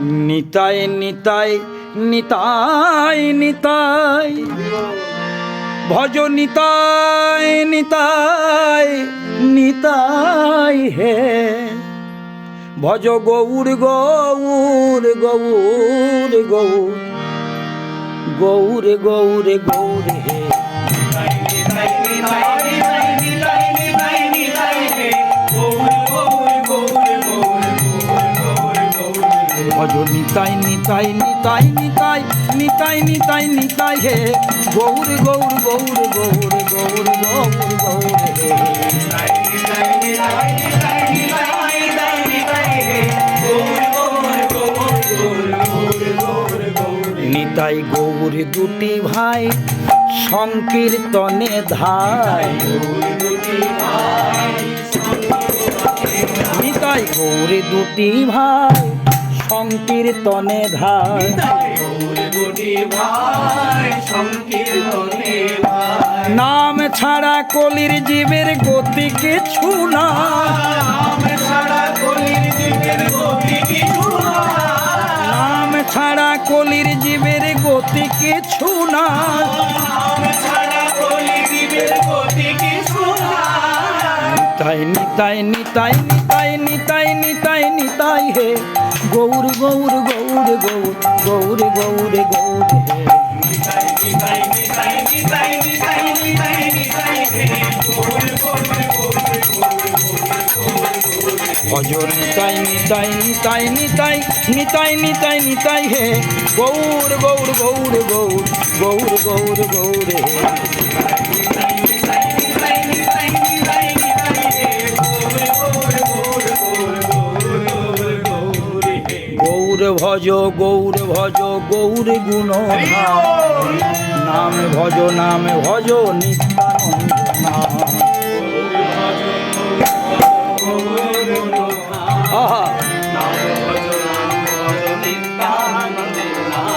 নিতাই নিতাই নিতাই নিতাই। ভজ নিতাই নিতাই নিতাই হে। ভজ গৌর গৌর গৌর গৌর। গৌর গৌর গৌর হে। নিতাই নিতাই নিতাই নিতাই নিতাই নিতাই হে। গৌর গৌর গৌর গৌর গৌর গৌর গৌর নিতাই গৌর দুটি ভাই সংকীর্তনে ধাই নিতাই গৌর দুটি ভাই সংকীর্তনে ধাই নাম ছাড়া কলির জীবের গতি কিছু না। নাম ছাড়া কলির জীবের গতি কিছু না। নিতাই নিতাই নিতাই নিতাই নিতাই নিতাই নিতাই হে। গৌর গৌর গৌর গৌর গৌর গৌর গৌর ভজ নিতাই নিতাই নিতাই নিতাই নিতাই নিতাই নিতাই হে। গৌর গৌর গৌর গৌর গৌর গৌর গৌর হে। ভজ গৌর ভজ গৌর গুণ নাম ভজ নাম ভজ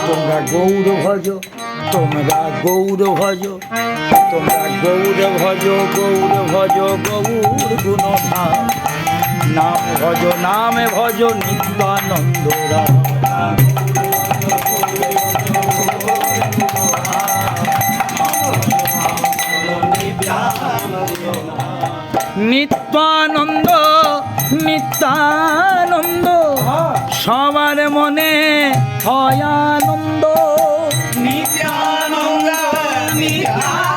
তোমরা গৌর ভজ তোমরা গৌর ভজ তোমরা গৌর ভজ গৌর ভজ গৌর গুণ নাম নাম ভজ নামে ভজ নিত্যানন্দ নিত্যানন্দ নিত্যানন্দ সবার মনে হয় আনন্দ নিত্যানন্দ নিত্যানন্দ।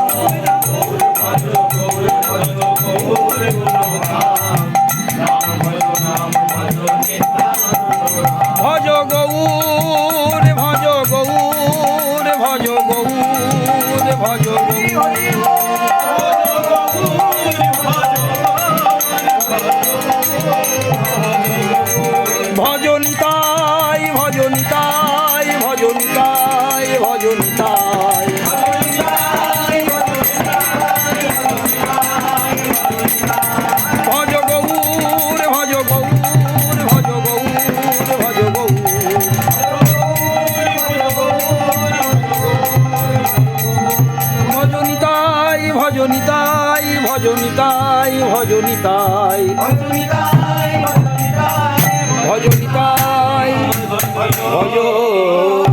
ভজনিতাই ভজন তাই ভজনিতাই ভজ ভজনিতাই ভজনিতাই ভজনিতাই ভজনিতাই ভজ